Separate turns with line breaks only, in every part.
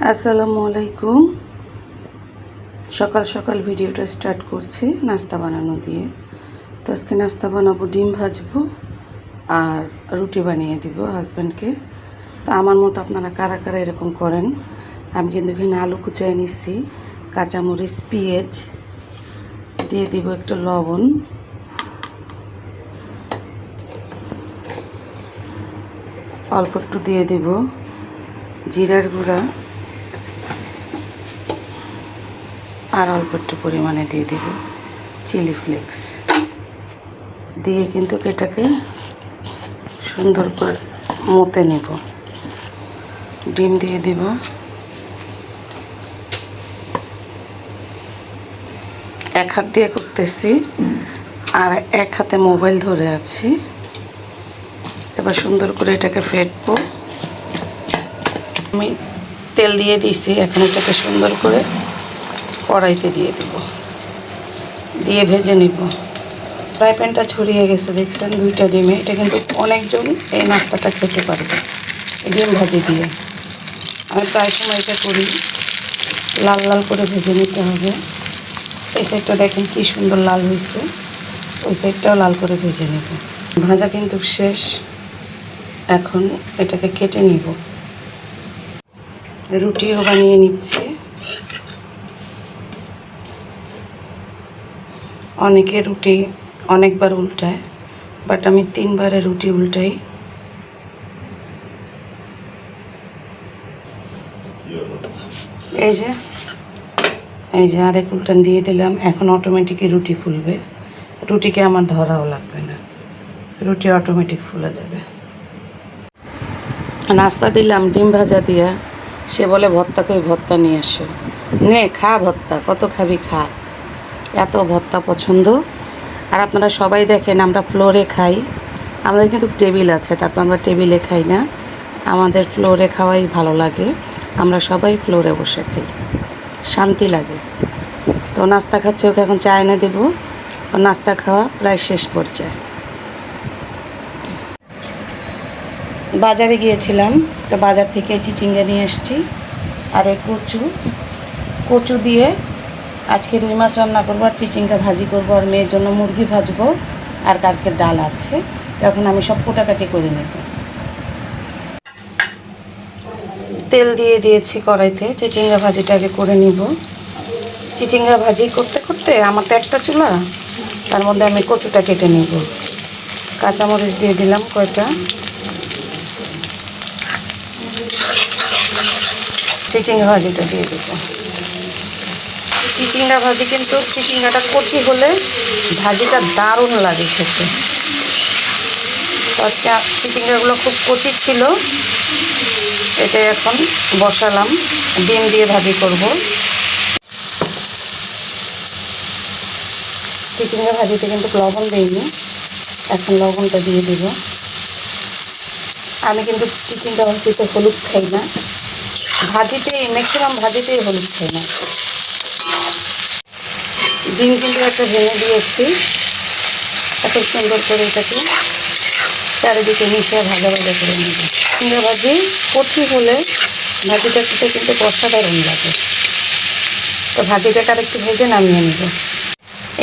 আসসালামু আলাইকুম। সকাল সকাল ভিডিওটা স্টার্ট করছি নাস্তা বানানো দিয়ে। তো আজকে নাস্তা বানাবো, ডিম ভাজবো আর রুটি বানিয়ে দিব হাজব্যান্ডকে তো আমার মতো আপনারা কারা কারা এরকম করেন? আমি কিন্তু এখানে আলু কুচাই নিচ্ছি কাঁচামরিচ, পেঁয়াজ, দিয়ে দিব একটু লবণ। অল্প একটু দিয়ে দিব জিরার গুঁড়া। আর অল্প একটু পরিমাণে দিয়ে দিব চিলি ফ্লেক্স। দিয়ে কিন্তু এটাকে সুন্দর করে মতে নেব। ডিম দিয়ে দিব। এক হাত দিয়ে করতেছি, আর এক হাতে মোবাইল ধরে আছি। এবার সুন্দর করে এটাকে ফেটবো। আমি তেল দিয়ে দিয়েছি, এখন এটাকে সুন্দর করে কড়াইতে দিয়ে দেব। দিয়ে ভেজে নিব। ফ্রাই প্যানটা ছড়িয়ে গেছে, দেখছেন? দুইটা ডিমে। এটা কিন্তু অনেকজন এই নাস্তাটা খেতে পারবে। ডিম ভাজি দিয়ে। আমি প্রায় সময় এটা করি। লাল লাল করে ভেজে নিতে হবে। এই সাইডটা দেখেন কি সুন্দর লাল হয়েছে। ওই সাইডটাও লাল করে ভেজে নেব। ভাজা কিন্তু শেষ। এখন এটাকে কেটে নিব। রুটিও বানিয়ে নিচ্ছে। অনেকে রুটি অনেকবার উল্টায় বাট আমি তিনবারে রুটি উল্টাই। এই যে এই যে আরেক উল্টান দিয়ে দিলাম, এখন অটোমেটিকই রুটি ফুলবে। রুটিকে আমার ধরাও লাগবে না। রুটি অটোমেটিক ফুলে যাবে। নাস্তা দিলাম, ডিম ভাজা দিয়া। সে বলে, ভর্তা কই, ভর্তা নিয়ে আসো নে, খা ভর্তা, কত খাবি খা। এত ভর্তা পছন্দ। আর আপনারা সবাই দেখেন আমরা ফ্লোরে খাই। আমাদের কিন্তু টেবিল আছে, তারপর আমরা টেবিলে খাই না। আমাদের ফ্লোরে খাওয়াই ভালো লাগে। আমরা সবাই ফ্লোরে বসে খাই। শান্তি লাগে। তো নাস্তা খাচ্ছে, ওকে এখন চা এনে দেবো। ও নাস্তা খাওয়া প্রায় শেষ পর্যায়ে। বাজারে গিয়েছিলাম, তো বাজার থেকে চিচিঙ্গা নিয়ে এসেছি। আর এই কচু। কচু দিয়ে আজকে রুই মাছ রান্না করব আর চিচিঙ্গা ভাজি করব আর মেয়ের জন্য মুরগি ভাজবো আর কালকে ডাল আছে। তখন আমি সব কোটাকাটি করে নেব। তেল দিয়ে দিয়েছি কড়াইতে, চিচিঙ্গা ভাজিটাকে করে নিব। চিচিঙ্গা ভাজি করতে করতে আমার তো একটা চুলা, তার মধ্যে আমি কচুটা কেটে নিব। কাঁচামরিচ দিয়ে দিলাম কয়টা। চিচিঙ্গা ভাজিটা দিয়ে দেবো। চিচিঙ্গা ভাজি, কিন্তু চিচিঙ্গাটা কচি হলে ভাজিটা দারুণ লাগে খেতে। আজকে চিচিঙ্গাগুলো খুব কচি ছিল। এটা এখন বসালাম, ডিম দিয়ে ভাজি করব। চিচিঙ্গা ভাজিতে কিন্তু লবণ দিইনি, এখন লবণটা দিয়ে দেব। আমি কিন্তু চিচিঙ্গা ভাজিতে হলুদ খাই না। ভাজিতেই ম্যাক্সিমাম ভাজিতেই হলুদ খাই না। ডিম কিন্তু একটা ভেঙে দিয়েছি এত সুন্দর করে এটাকে চারিদিকে মিশিয়ে ভাজা ভাজা করে নেব চিংড়া ভাজি কচি হলে ভাজিটা খেতে কিন্তু অসাধারণ লাগে। তো ভাজিটাকে আর একটু ভেজে নামিয়ে নেব।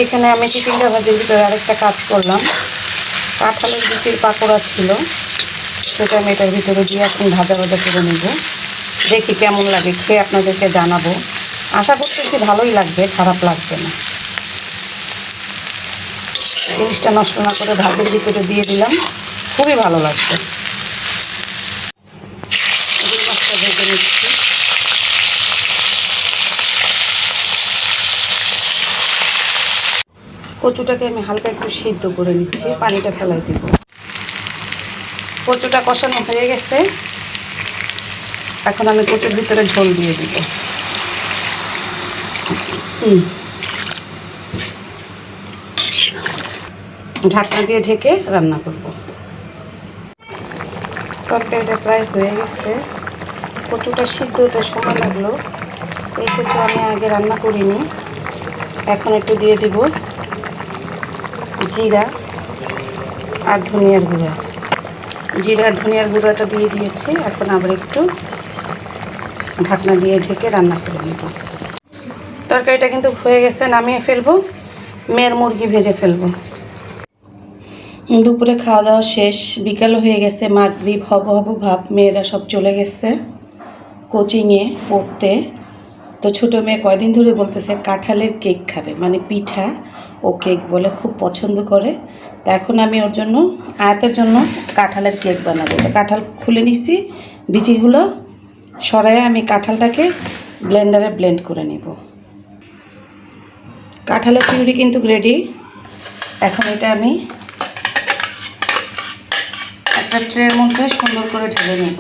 এখানে আমি চিচিঙ্গা ভাজির ভিতরে আরেকটা কাজ করলাম। কাঁঠালের বিচির পাকোড়া ছিল, সেটা আমি এটার ভিতরে দিয়ে এখন ভাজা ভাজা করে নেব। দেখি কেমন লাগে, খেয়ে আপনাদেরকে জানাব। আশা করতেছি ভালোই লাগবে, খারাপ লাগবে না। জিনিসটা নষ্ট না করে ভাতের ভিতরে দিয়ে দিলাম। খুবই ভালো লাগছে। কচুটাকে আমি হালকা একটু সিদ্ধ করে নিচ্ছি, পানিটা ফেলাই দিব। কচুটা কষানো হয়ে গেছে। এখন আমি কচুর ভিতরে ঝোল দিয়ে দিব। হুম। ঢাকনা দিয়ে ঢেকে রান্না করব। তরকারিটা প্রায় হয়ে গেছে। কচুটা সিদ্ধ হতে সময় লাগল। এই কচু আমি আগে রান্না করিনি। এখন একটু দিয়ে দিব জিরা আর ধনিয়ার গুঁড়া। জিরা আর ধনিয়ার গুঁড়াটা দিয়ে দিয়েছি। এখন আবার একটু ঢাকনা দিয়ে ঢেকে রান্না করে নেব। তরকারিটা কিন্তু হয়ে গেছে, নামিয়ে ফেলব। মেয়ের মুরগি ভেজে ফেলব। দুপুরে খাওয়া দাওয়া শেষ, বিকাল হয়ে গেছে, মাগরিব, হব হব ভাব, মেয়েরা সব চলে গেছে কোচিংয়ে পড়তে। তো ছোটো মেয়ে কয়দিন ধরে বলতেছে, কাঁঠালের কেক খাবে। মানে পিঠা ও কেক বলে খুব পছন্দ করে। তা এখন আমি ওর জন্য, আয়াতের জন্য কাঁঠালের কেক বানাবো। তো কাঁঠাল খুলে নিছি, বিচিগুলো সরাই আমি কাঁঠালটাকে ব্লেন্ডারে ব্লেন্ড করে নেব। কাঁঠালের পিউরি কিন্তু রেডি এখন এটা আমি একটা ট্রের মধ্যে সুন্দর করে ঢেলে নেব।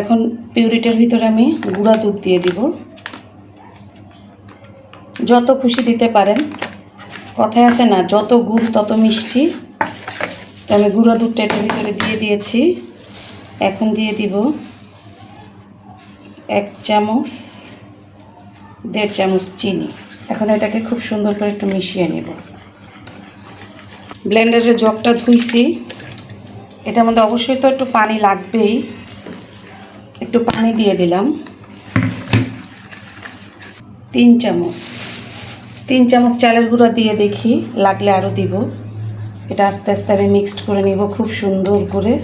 এখন পিউরিটার ভিতরে আমি গুঁড়া দুধ দিয়ে দিব। যত খুশি দিতে পারেন। কথায় আছে না, যত গুড় তত মিষ্টি। তো আমি গুঁড়া দুধটা এটার ভিতরে দিয়ে দিয়েছি। এখন দিয়ে দিব এক চামচ, দেড় চামচ চিনি। এখন এটাকে খুব সুন্দর করে একটু মিশিয়ে নেব। ব্লেন্ডারের জগটা ধুইছি। এটার মধ্যে অবশ্যই তো একটু পানি লাগবেই। একটু পানি দিয়ে দিলাম। তিন চামচ। তিন চামচ চালের গুঁড়া দিয়ে দেখি, লাগলে আরও দিব। এটা আস্তে আস্তে আমি মিক্সড করে নিব খুব সুন্দর করে,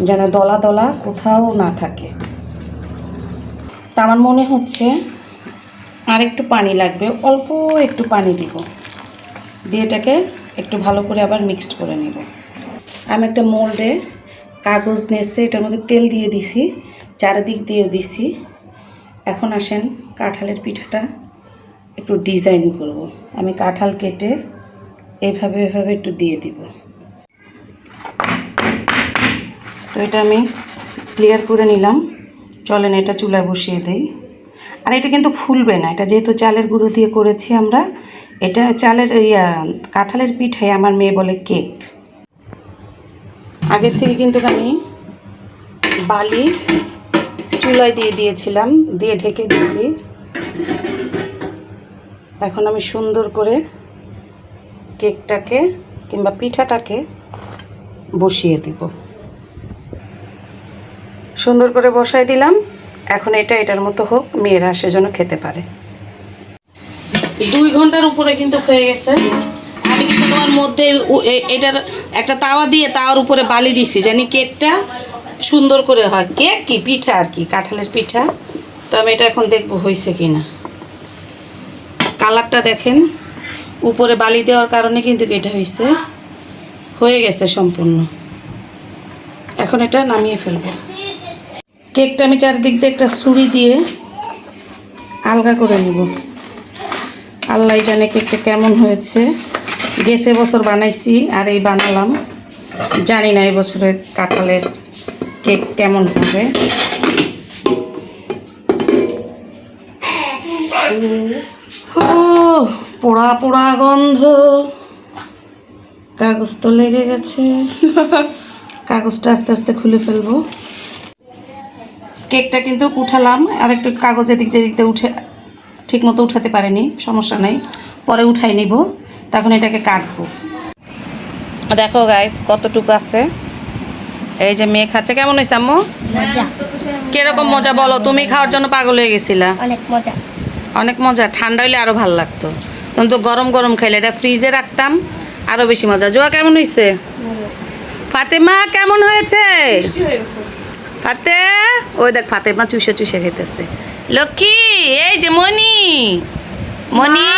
যেন দলা দলা কোথাও না থাকে। তা আমার মনে হচ্ছে আর একটু পানি লাগবে, অল্প একটু পানি দিব। দিয়ে এটাকে একটু ভালো করে আবার মিক্সড করে নেব। আমি একটা মোল্ডে কাগজ নিয়েছে এটার মধ্যে তেল দিয়ে দিছি, চারিদিক দিয়েও দিছি। এখন আসেন কাঁঠালের পিঠাটা একটু ডিজাইন করব। আমি কাঁঠাল কেটে এইভাবে এভাবে একটু দিয়ে দিব। তো এটা আমি ক্লিয়ার করে নিলাম। চলেন এটা চুলায় বসিয়ে দেই। আর এটা কিন্তু ফুলবে না, এটা যেহেতু চালের গুঁড়ো দিয়ে করেছি আমরা, এটা চালের ইয়া কাঁঠালের পিঠে আমার মেয়ে বলে কেক। আগের থেকে কিন্তু আমি বালি চুলায় দিয়ে দিয়েছিলাম, দিয়ে ঢেকে দিছি এখন আমি সুন্দর করে কেকটাকে কিংবা পিঠাটাকে বসিয়ে দিব। সুন্দর করে বসাই দিলাম। এখন এটা এটার মতো হোক, মেয়েরা সেজন্য খেতে পারে। দুই ঘণ্টার উপরে কিন্তু হয়ে গেছে। আমি কিন্তু তোমার মধ্যে এটার একটা তাওয়া দিয়ে তাওয়ার উপরে বালি দিছি, জানি কেকটা সুন্দর করে হয়। কেক কি? পিঠা আর কি, কাঁঠালের পিঠা। তো আমি এটা এখন দেখব হয়েছে কি না কালারটা দেখেন, উপরে বালি দেওয়ার কারণে কিন্তু এটা হয়েছে। হয়ে গেছে সম্পূর্ণ। এখন এটা নামিয়ে ফেলব। কেকটা আমি চারিদিক দিয়ে একটা ছুরি দিয়ে আলগা করে নিব। আল্লাহ জানে কেকটা কেমন হয়েছে। গেছে বছর বানাইছি আর এই বানালাম। জানি না এই বছরের কাঁঠালের কেক কেমন হবে। পোড়া পোড়া গন্ধ। কাগজ তো লেগে গেছে। কাগজটা আস্তে আস্তে খুলে ফেলব। কেকটা কিন্তু উঠালাম আর একটু কাগজের দিক দিয়ে দিক দিয়ে উঠে ঠিক মতো উঠাতে পারিনি সমস্যা নেই। পরে উঠাই নিব তখন এটাকে কাটবো। দেখো গাইস কতটুকু আছে। এই যে মেয়ে খাচ্ছে কেমন হয়েছে আম্মু? কীরকম মজা বলো তুমি খাওয়ার জন্য পাগল হয়ে গেছিলা।
অনেক মজা।
অনেক মজা ঠান্ডা হইলে আরও ভালো লাগতো। তখন তো গরম গরম খাইলে এটা ফ্রিজে রাখতাম আরও বেশি মজা। জোয়া কেমন হয়েছে ফাতেমা কেমন হয়েছে? ফাতে ওই দেখ ফাতেমা চুষে চুষে খেতেছে লক্ষ্মী এই যে মনি মনি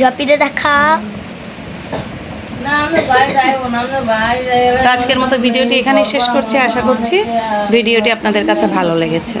জপিতে দেখা।
আজকের মতো ভিডিওটি এখানেই শেষ করছি। আশা করছি ভিডিওটি আপনাদের কাছে ভালো লেগেছে।